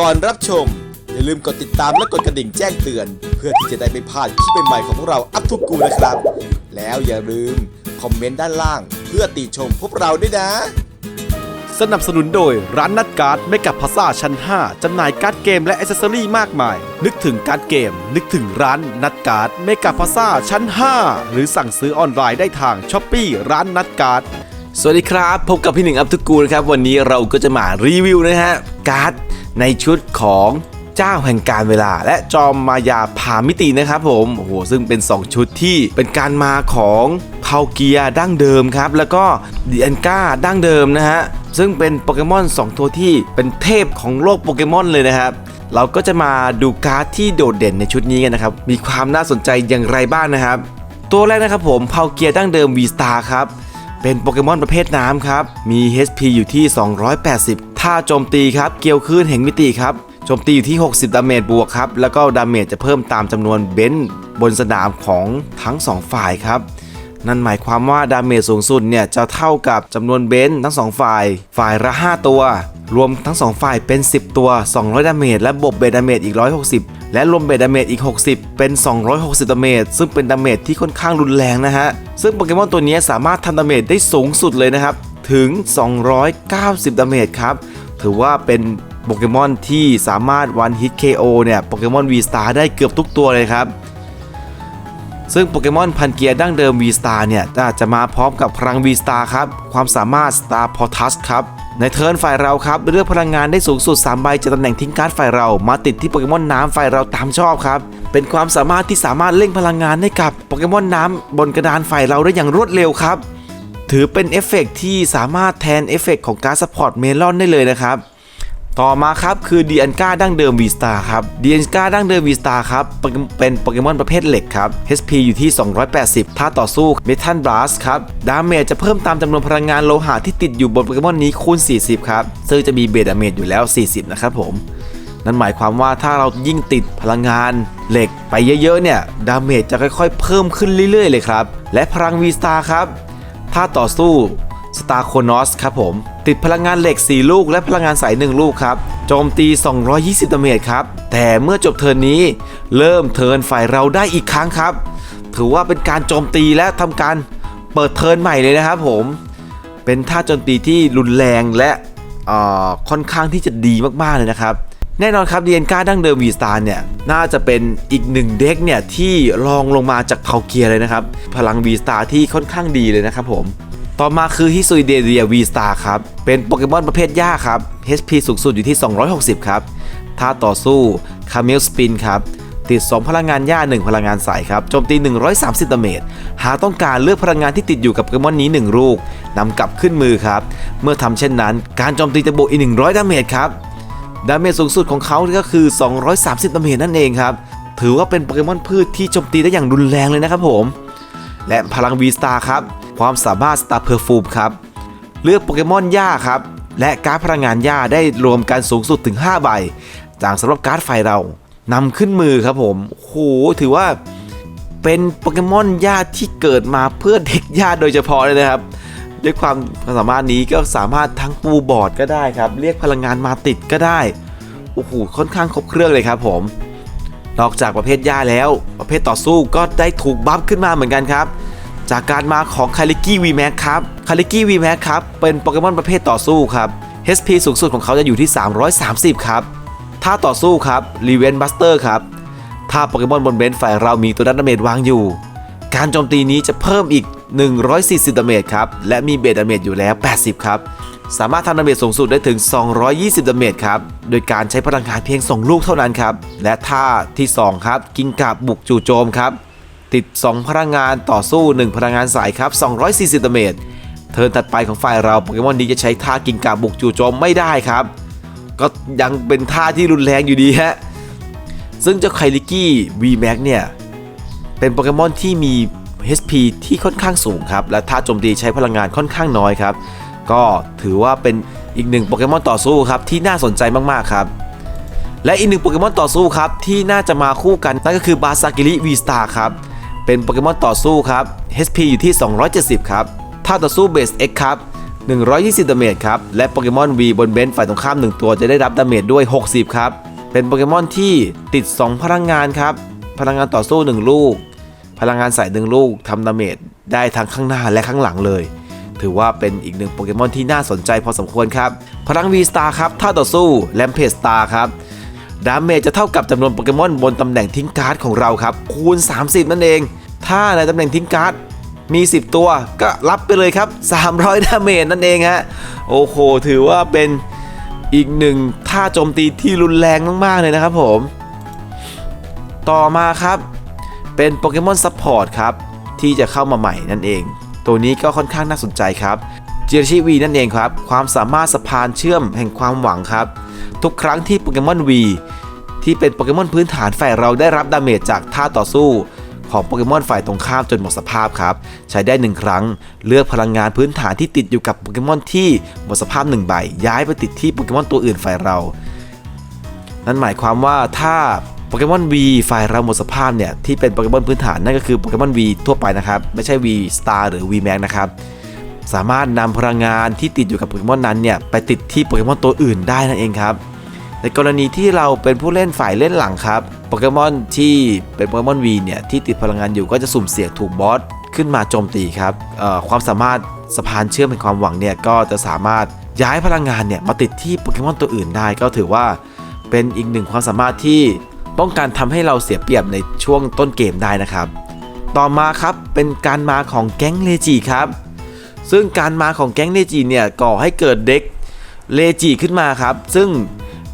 ก่อนรับชม อย่าลืมกดติดตามและกดกระดิ่งแจ้งเตือน เพื่อที่จะได้ไม่พลาดคลิปใหม่ๆของพวกเราอัพทุกกูนะครับ แล้วอย่าลืมคอมเมนต์ด้านล่าง เพื่อติชมพวกเราด้วยนะ สนับสนุนโดยร้านนัดการ์ดไม่กับพาซ่าชั้น 5จำหน่ายการ์ดเกมและอ c เซสซอรี่มากมาย นึกถึงการ์ดเกม นึกถึงร้านนัดการ์ดไม่กับพาซ่าชั้น 5 หรือสั่งซื้อออนไลน์ได้ทางช้อปปีร้านนัดการ์ดสวัสดีครับ พบกับพี่หนึ่งอัพทุกกูนะครับ วันนี้เราก็จะมารีวิวนะฮะ การ์ด ในชุดของเจ้าแห่งการเวลา และจอมมายาพามิตินะครับผมโอ้โหซึ่งเป็น 2 ชุดที่เป็นการมาของเ a าเกียดั้งเดิมครับ แล้วก็ดีอันก้าดั้งเดิมนะฮะซึ่งเป็นโปเกมอน 2 ตัวที่เป็นเทพของโลกโปเกมอนเลยนะครับเราก็จะมาดูการ์ดที่โดดเด่นในชุดนี้กันนะครับ มีความน่าสนใจอย่างไรบ้างนะครับ ตัวแรกนะครับผมเ a าเกียดั้งเดิม V Star ครับ เป็นโปเกมอนประเภทน้ำครับ มี HP อยู่ที่ 280ท่าโจมตีครับ เกี่ยวคลื่นแห่งมิติครับ โจมตีอยู่ที่ 60 ดาเมจบวกครับ แล้วก็ดาเมจจะเพิ่มตามจำนวนเบนซ์บนสนามของทั้ง 2 ฝ่ายครับนั่นหมายความว่าดาเมจสูงสุดเนี่ยจะเท่ากับจำนวนเบนซ์ทั้ง 2 ฝ่าย ฝ่ายละ 5 ตัว รวมทั้ง 2 ฝ่ายเป็น 10 ตัว 200 ดาเมจ และบวกเบสดาเมจอีก 160 และรวมเบสดาเมจอีก 60 เป็น 260 ดาเมจ ซึ่งเป็นดาเมจที่ค่อนข้างรุนแรงนะฮะ ซึ่งโปเกมอนตัวนี้สามารถทำดาเมจได้สูงสุดเลยนะครับ ถึง 290 ดาเมจครับ ถือว่าเป็นโปเกมอนที่สามารถวันฮิต KO เนี่ย โปเกมอน V Star ได้เกือบทุกตัวเลยครับซึ่งโปเกมอนพันเกียร์ดั้งเดิม V Star เนี่ยจะมาพร้อมกับพลัง V Star ครับ ความสามารถ Star Portus ครับ ในเทิร์นฝ่ายเราครับเลือกพลังงานได้สูงสุด3ใบจากตำแหน่งทิ้งการ์ดฝ่ายเรามาติดที่โปเกมอนน้ำฝ่ายเราตามชอบครับ เป็นความสามารถที่สามารถเล่งพลังงานให้กับโปเกมอนน้ำบนกระดานฝ่ายเราได้อย่างรวดเร็วครับ ถือเป็นเอฟเฟกต์ที่สามารถแทนเอฟเฟกต์ของการ์ดสปอร์ตเมลอนได้เลยนะครับ ต่อมาครับคือดีอันกาดั้งเดิม V Star ครับดีอันกาดั้งเดิม V Star ครับเป็นโปเกมอนประเภทเหล็กครับ HP อยู่ที่ 280 ถ้าต่อสู้ Metal Blast ครับ ดาเมจจะเพิ่มตามจำนวนพลังงานโลหะที่ติดอยู่บนโปเกมอนนี้คูณ 40 ครับ ซึ่งจะมีเบสดาเมจอยู่แล้ว 40 นะครับผม นั่นหมายความว่าถ้าเรายิ่งติดพลังงานเหล็กไปเยอะๆเนี่ย ดาเมจจะค่อยๆ เพิ่มขึ้นเรื่อยๆ เลยครับ และพลัง V Star ครับถ้าต่อสู้ สตาร์โคนอสครับผม ติดพลังงานเหล็ก 4 ลูกและพลังงานสาย 1 ลูกครับ โจมตี 220ดาเมจครับ แต่เมื่อจบเทิร์นนี้ เริ่มเทิร์นฝ่ายเราได้อีกครั้งครับ ถือว่าเป็นการโจมตีและทำการเปิดเทิร์นใหม่เลยนะครับผม เป็นท่าโจมตีที่รุนแรงและค่อนข้างที่จะดีมากๆเลยนะครับแน่นอนครับเดียนก้าดั้งเดิมวีสตาร์เนี่ยน่าจะเป็นอีกหนึ่งเด็กเนี่ยที่รองลงมาจากเผาเกียร์เลยนะครับ พลังวีสตาร์ที่ค่อนข้างดีเลยนะครับผม ต่อมาคือฮิซุยเดเรียวีสตาร์ครับ เป็นโปเกมอนประเภทหญ้าครับ HP สูงสุดอยู่ที่ 260 ครับถ้าต่อสู้คาเมลสปินครับ ติด 2 พลังงานหญ้า 1 พลังงานใสครับโจมตี 130ดาเมจหากต้องการเลือกพลังงานที่ติดอยู่กับโปเกมอนนี้ 1 ลูกนำกลับขึ้นมือครับ เมื่อทำเช่นนั้น การโจมตีจะบวกอีก 100ดาเมจครับดาเมจสูงสุดของเขาก็คือ 230ดาเมจนั่นเองครับถือว่าเป็นโปเกมอนพืชที่โจมตีได้อย่างรุนแรงเลยนะครับผม และพลัง V Star ครับ ความสามารถ Star Perfume ครับ เลือกโปเกมอนหญ้าครับ และการ์ดพลังงานหญ้าได้รวมกันสูงสุดถึง 5 ใบ จากสำหรับการ์ดไฟเรานำขึ้นมือครับผมโอ้โหถือว่าเป็นโปเกมอนหญ้าที่เกิดมาเพื่อเด็กหญ้าโดยเฉพาะเลยนะครับด้วยความสามารถนี้ก็สามารถทั้งปูบอร์ดก็ได้ครับ เรียกพลังงานมาติดก็ได้โอ้โหค่อนข้างครบเครื่องเลยครับผมนอกจากประเภทหญ้าแล้ว ประเภทต่อสู้ก็ได้ถูกบัฟขึ้นมาเหมือนกันครับ จากการมาของคาริกี้วีแม็กครับคาริกี้วีแม็กครับเป็นโปเกมอนประเภทต่อสู้ครับ HP สูงสุดของเขาจะอยู่ที่ 330 ครับถ้าต่อสู้ครับรีเวนบัสเตอร์ครับถ้าโปเกมอนบนเบนฝ่ายเรามีตัวดันเมจวางอยู่ การโจมตีนี้จะเพิ่มอีก 140ดาเมจครับ และมีเบสดาเมจอยู่แล้ว 80 ครับ สามารถทำดาเมจสูงสุดได้ถึง 220ดาเมจครับ โดยการใช้พลังงานเพียง 2 ลูกเท่านั้นครับ และท่าที่ 2 ครับ กิงกาบบุกจู่โจมครับ ติด 2 พลังงานต่อสู้ 1 พลังงานสายครับ 240 ดาเมจ เทิร์นถัดไปของฝ่ายเราโปเกมอนนี้จะใช้ท่ากิงกาบบุกจู่โจมไม่ได้ครับ ก็ยังเป็นท่าที่รุนแรงอยู่ดีฮะ ซึ่งเจ้าไคลิกี้ V-Max เนี่ย เป็นโปเกมอนที่มี HP ที่ค่อนข้างสูงครับ และท่าโจมตีใช้พลังงานค่อนข้างน้อยครับ ก็ถือว่าเป็นอีกหนึ่งโปเกมอนต่อสู้ครับที่น่าสนใจมากๆครับและอีกหนึ่งโปเกมอนต่อสู้ครับที่น่าจะมาคู่กันนั่นก็คือบาซากิริวีสตาร์ครับ เป็นโปเกมอนต่อสู้ครับ HP อยู่ที่ 270 ครับถ้าต่อสู้เบส X ครับ 120 ดาเมจครับ และโปเกมอน V บนเบนซ์ฝ่ายตรงข้าม 1 ตัวจะได้รับดาเมจด้วย 60 ครับ เป็นโปเกมอนที่ติด 2 พลังงานครับ พลังงานต่อสู้ 1 ลูก พลังงานใส่หนึ่งลูกทำดาเมจได้ทั้งข้างหน้าและข้างหลังเลย ถือว่าเป็นอีกหนึ่งโปเกมอนที่น่าสนใจพอสมควรครับ พลัง V Star ครับท่าต่อสู้แลมเพสตาร์ครับ ดาเมจจะเท่ากับจำนวนโปเกมอนบนตำแหน่งทิ้งการ์ดของเราครับคูณ 30 นั่นเอง ถ้าในตำแหน่งทิ้งการ์ดมี 10 ตัวก็รับไปเลยครับ 300 ดาเมจนั่นเองฮะโอ้โห ถือว่าเป็นอีกหนึ่งท่าโจมตีที่รุนแรงมาก ๆ เลยนะครับผม ต่อมาครับ เป็นโปเกมอนซัพพอร์ตครับ ที่จะเข้ามาใหม่นั่นเอง ตัวนี้ก็ค่อนข้างน่าสนใจครับ เจียชิวีนั่นเองครับ ความสามารถสะพานเชื่อมแห่งความหวังครับ ทุกครั้งที่โปเกมอน V ที่เป็นโปเกมอนพื้นฐานฝ่ายเราได้รับดาเมจจากท่าต่อสู้ ของโปเกมอนฝ่ายตรงข้ามจนหมดสภาพครับ ใช้ได้หนึ่งครั้ง เลือกพลังงานพื้นฐานที่ติดอยู่กับโปเกมอนที่หมดสภาพหนึ่งใบย้ายไปติดที่โปเกมอนตัวอื่นฝ่ายเรา นั่นหมายความว่าถ้าโปเกมอน V ฝ่ายเราหมดสภาพเนี่ยที่เป็นโปเกมอนพื้นฐานนั่นก็คือโปเกมอน V ทั่วไปนะครับ ไม่ใช่ V Star หรือ V Max นะครับสามารถนำพลังงานที่ติดอยู่กับโปเกมอนนั้นเนี่ยไปติดที่โปเกมอนตัวอื่นได้นั่นเองครับ ในกรณีที่เราเป็นผู้เล่นฝ่ายเล่นหลังครับ โปเกมอนที่เป็นโปเกมอน V เนี่ยที่ติดพลังงานอยู่ก็จะสุ่มเสี่ยงถูกบอสขึ้นมาโจมตีครับความสามารถสะพานเชื่อมเป็นความหวังเนี่ยก็จะสามารถย้ายพลังงานเนี่ยมาติดที่โปเกมอนตัวอื่นได้ก็ถือว่าเป็นอีกหนึ่งความสามารถที่ป้องกันทำให้เราเสียเปรียบในช่วงต้นเกมได้นะครับ ต่อมาครับเป็นการมาของแก๊งเลจิครับ ซึ่งการมาของแก๊งเลจิเนี่ยก่อให้เกิดเด็กเลจิขึ้นมาครับ ซึ่ง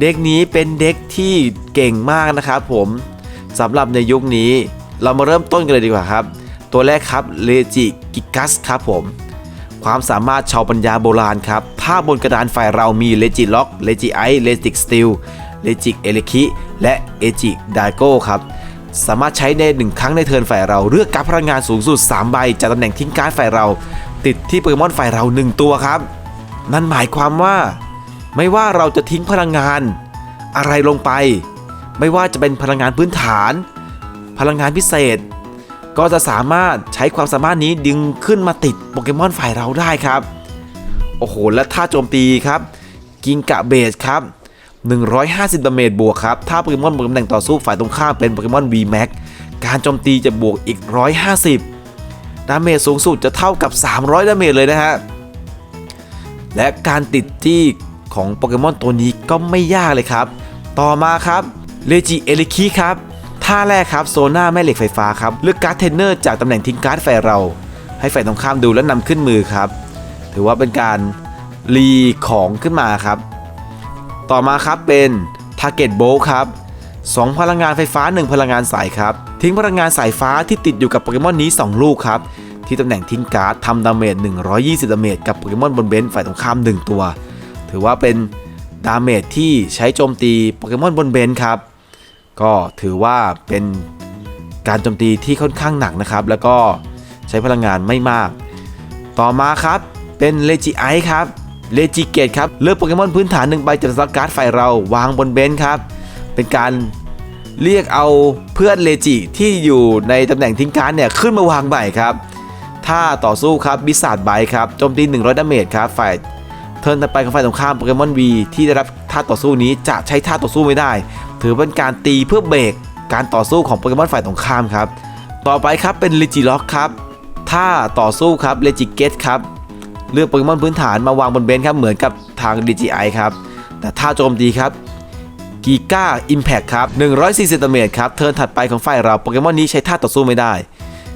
เด็กนี้เป็นเด็กที่เก่งมากนะครับผมสำหรับในยุคนี้เรามาเริ่มต้นกันเลยดีกว่าครับ ตัวแรกครับเลจิกิกัสครับผม ความสามารถชาวปัญญาโบราณครับ ถ้าบนกระดานฝ่ายเรามีเลจิล็อกเลจิไอเลจิสติลเลจิเอลิคิและเอจิไดโก้ครับสามารถใช้ได้หนึ่งครั้งในเทิร์นฝ่ายเราเลือกการพลังงานสูงสุด 3 ใบจากตำแหน่งทิ้งการฝ่ายเรา ติดที่โปเกมอนฝ่ายเรา 1 ตัวครับ นั่นหมายความว่า ไม่ว่าเราจะทิ้งพลังงาน อะไรลงไป ไม่ว่าจะเป็นพลังงานพื้นฐาน พลังงานพิเศษ ก็จะสามารถใช้ความสามารถนี้ดึงขึ้นมาติดโปเกมอนฝ่ายเราได้ครับ โอ้โห และท่าโจมตีครับ กิงกะเบสครับ 150ดาเมจบวกครับ ถ้าโปเกมอนบนตำแหน่งต่อสู้ฝ่ายตรงข้ามเป็นโปเกมอน V Max การโจมตีจะบวกอีก 150ดาเมจสูงสุดจะเท่ากับ 300ดาเมจเลยนะฮะ และการติดที่ ของโปเกมอนตัวนี้ก็ไม่ยากเลยครับ ต่อมาครับเลจิเอลิคิครับท่าแรกครับโซน่าแม่เหล็กไฟฟ้าครับเลือกการ์ดเทนเนอร์จากตำแหน่งทิ้งการ์ดฝ่ายเรา ให้ฝ่ายตรงข้ามดูและนำขึ้นมือครับ ถือว่าเป็นการรีของขึ้นมาครับ ต่อมาครับเป็น Target Bolt ครับ2พลังงานไฟฟ้า 1 พลังงานสายครับ ทิ้งพลังงานสายฟ้าที่ติดอยู่กับโปเกมอนนี้ 2 ลูกครับ ที่ตำแหน่งทิ้งการ์ดทำดาเมจ120 ดาเมจกับโปเกมอนบนเบนซ์ฝ่ายตรงข้าม 1 ตัว ถือว่าเป็นดาเมจที่ใช้โจมตีโปเกมอนบนเบนซ์ครับ ก็ถือว่าเป็นการโจมตีที่ค่อนข้างหนักนะครับ แล้วก็ใช้พลังงานไม่มาก ต่อมาครับเป็นเลจิไอครับเลจิเกตครับเลือกโปเกมอนพื้นฐานหนึ่งใบจากสต็อกการ์ดไฟเราวางบนเบนซ์ครับ เป็นการเรียกเอาเพื่อนเลจิที่อยู่ในตำแหน่งทิ้งการเนี่ยขึ้นมาวางใหม่ครับ ถ้าต่อสู้ครับบิสซาดไบครับโจมตี100ดาเมจครับ ฝ่าย เทิร์นถัดไปของฝ่ายตรงข้ามโปเกมอน V ที่ได้รับท่าต่อสู้นี้จะใช้ท่าต่อสู้ไม่ได้ ถือเป็นการตีเพื่อเบรกการต่อสู้ของโปเกมอนฝ่ายตรงข้ามครับ ต่อไปครับเป็นลิจิล็อกครับถ้าต่อสู้ครับเลจิเกตครับเลือกโปเกมอนพื้นฐานมาวางบนเบนซ์ครับเหมือนกับทาง DGI ครับแต่ถ้าโจมตีครับกีก้าอิมแพคครับ140ดาเมจครับเทิร์นถัดไปของฝ่ายเราโปเกมอนนี้ใช้ท่าต่อสู้ไม่ได้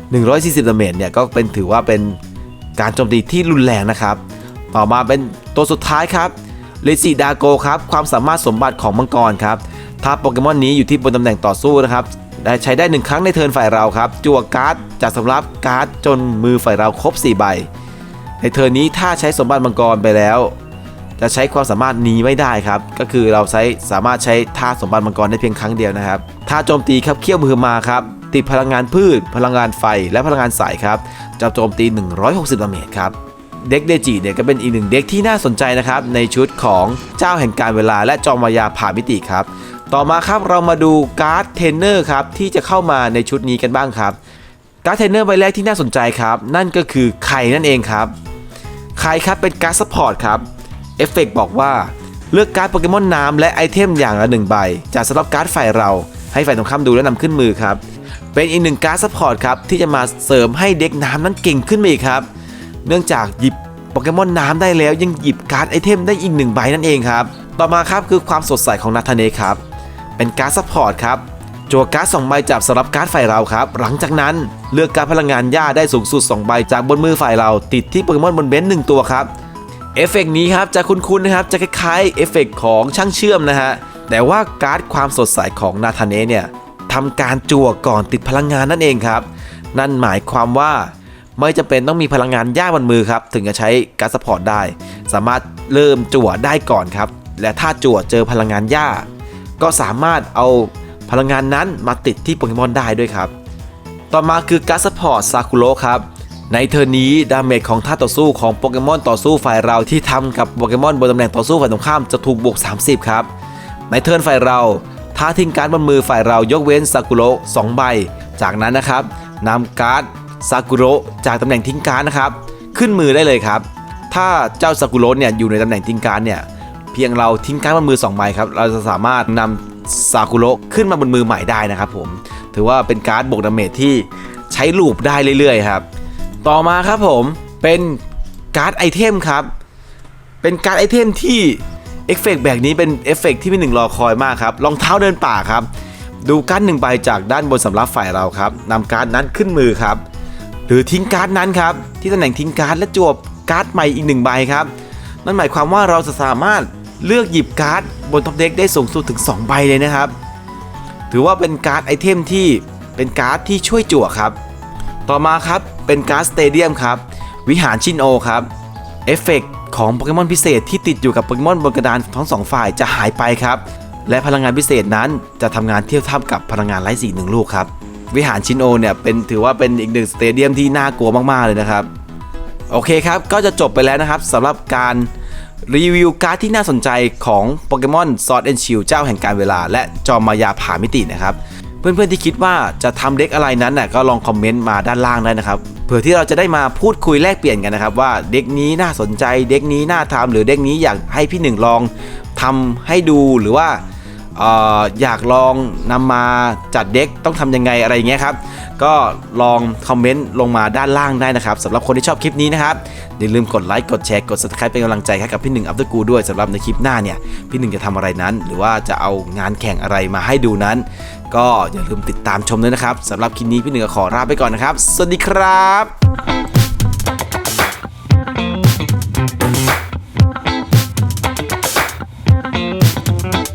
140ดาเมจเนี่ยก็เป็นถือว่าเป็นการโจมตีที่รุนแรงนะครับ ต่อมาเป็นตัวสุดท้ายครับเลซิดาโกครับความสามารถสมบัติของมังกรครับถ้าโปเกมอนนี้อยู่ที่บนตำแหน่งต่อสู้นะครับได้ใช้ได้หนึ่งครั้งในเทิร์นฝ่ายเราครับจั่วการ์ดจากสำรับการ์ดจนมือฝ่ายเราครบ 4 ใบ ในเทิร์นนี้ถ้าใช้สมบัติมังกรไปแล้ว จะใช้ความสามารถนี้ไม่ได้ครับ ก็คือเราใช้สามารถใช้ท่าสมบัติมังกรได้เพียงครั้งเดียวนะครับท่าโจมตีครับเขี้ยวมือมาครับติดพลังงานพืช พลังงานไฟและพลังงานสายครับจะโจมตี 160ดาเมจครับ เด็กเดจิเนี่ยก็เป็นอีกหนึ่งเด็กที่น่าสนใจนะครับในชุดของเจ้าแห่งการเวลาและจอมมายาผ่ามิติครับ ต่อมาครับเรามาดูการ์ดเทนเนอร์ครับที่จะเข้ามาในชุดนี้กันบ้างครับ การ์ดเทนเนอร์ใบแรกที่น่าสนใจครับ นั่นก็คือไข่นั่นเองครับไข่ครับเป็นการ์ดซัพพอร์ตครับเอฟเฟกบอกว่าเลือกการ์ดโปเกมอนน้ำและไอเทมอย่างละหนึ่งใบจากสำหรับการ์ดฝ่ายเราให้ฝ่ายตรงข้ามดูและนำขึ้นมือครับเป็นอีกหนึ่งการ์ดซัพพอร์ตครับที่จะมาเสริมให้เด็กน้ำนั้นเก่งขึ้นมาอีกครับ เนื่องจากหยิบโปเกมอนน้ำได้แล้วยังหยิบการ์ดไอเทมได้อีกหนึ่งใบนั่นเองครับ ต่อมาครับคือความสดใสของนาธาเนครับ เป็นการ์ดซัพพอร์ตครับจัวการ์ดสองใบจับสำหรับการ์ดฝ่ายเราครับ หลังจากนั้นเลือกการพลังงานหญ้าได้สูงสุด 2 ใบจากบนมือฝ่ายเราติดที่โปเกมอนบนเบนซ์หนึ่งตัวครับเอฟเฟกต์นี้ครับจะคุ้นๆนะครับจะคล้ายๆเอฟเฟกต์ของช่างเชื่อมนะฮะแต่ว่าการ์ดความสดใสของนาธาเนเนี่ยทำการจั่วก่อนติดพลังงานนั่นเองครับ นั่นหมายความว่า ไม่จำเป็นต้องมีพลังงานย่าบนมือครับ ถึงจะใช้การ์ดซัพพอร์ตได้ สามารถเริ่มจั่วได้ก่อนครับ และถ้าจั่วเจอพลังงานย่า ก็สามารถเอาพลังงานนั้นมาติดที่โปเกมอนได้ด้วยครับ ต่อมาคือการ์ดซัพพอร์ตซากุโรครับในเทอร์นนี้ดาเมจของท่าต่อสู้ของโปเกมอนต่อสู้ฝ่ายเราที่ทำกับโปเกมอนบนตำแหน่งต่อสู้ฝ่ายตรงข้ามจะถูกบวก 30 ครับ ในเทิร์นฝ่ายเราถ้าทิ้งการ์ดบนมือฝ่ายเรายกเว้นซากุโระ2ใบ จากนั้นนะครับนำการ์ด ซากุโระจากตำแหน่งทิ้งการนะครับ ขึ้นมือได้เลยครับ ถ้าเจ้าซากุโระเนี่ยอยู่ในตำแหน่งทิ้งการเนี่ยเพียงเราทิ้งการบนมือ2ใบครับเราจะสามารถนำซากุโระขึ้นมาบนมือใหม่ได้นะครับผมถือว่าเป็นการ์ดบวกดาเมจที่ใช้ลูปได้เรื่อยๆครับต่อมาครับผมเป็นการ์ดไอเทมครับ เป็นการ์ดไอเทมที่เอฟเฟกต์แบบนี้เป็นเอฟเฟกต์ที่พี่หนึ่งรอคอยมากครับรองเท้าเดินป่าครับ ดูการ์ดหนึ่งใบจากด้านบนสำรับฝ่ายเราครับนำการ์ดนั้นขึ้นมือครับ หรือทิ้งการ์ดนั้นครับที่ตำแหน่งทิ้งการ์ดและจวบการ์ดใหม่อีกหนึ่งใบครับนั่นหมายความว่าเราจะสามารถเลือกหยิบการ์ดบนท็อปเด็กได้สูงสุดถึง 2 ใบเลยนะครับ ถือว่าเป็นการ์ดไอเทมที่เป็นการ์ดที่ช่วยจั่วครับ ต่อมาครับเป็นการ์ดสเตเดียมครับวิหารชินโอครับเอฟเฟกต์ของโปเกมอนพิเศษที่ติดอยู่กับโปเกมอนบนกระดานทั้งสองฝ่ายจะหายไปครับ และพลังงานพิเศษนั้นจะทำงานเทียบเท่ากับพลังงานไร้สีหนึ่งลูกครับ วิหารชินโอเนี่ยเป็นถือว่าเป็นอีกหนึ่งสเตเดียมที่น่ากลัวมากๆเลยนะครับ โอเคครับก็จะจบไปแล้วนะครับสำหรับการรีวิวการ์ดที่น่าสนใจของโปเกมอนซอร์ดแอนชิลเจ้าแห่งการเวลา และจอมมายาผ่ามิตินะครับ เพื่อนๆที่คิดว่าจะทำเด็กอะไรนั้นน่ะก็ลองคอมเมนต์มาด้านล่างได้นะครับเผื่อที่เราจะได้มาพูดคุยแลกเปลี่ยนกันนะครับ ว่าเด็กนี้น่าสนใจเด็กนี้น่าทำหรือเด็กนี้อยากให้พี่หนึ่งลองทำให้ดูหรือว่า อยากลองนำมาจัดเด็กต้องทำยังไงอะไรอย่างเงี้ยครับ ก็ลองคอมเมนต์ลงมาด้านล่างได้นะครับสำหรับคนที่ชอบคลิปนี้นะครับอย่าลืมกดไลค์กดแชร์กด subscribe เป็นกำลังใจให้กับพี่หนึ่งอัพเดอร์กูด้วยสำหรับในคลิปหน้าเนี่ยพี่หนึ่งจะทำอะไรนั้น หรือว่าจะเอางานแข่งอะไรมาให้ดูนั้น ก็อย่าลืมติดตามชมด้วยนะครับสำหรับคลิปนี้พี่หนึ่งขอลาไปก่อนนะครับ สวัสดีครับ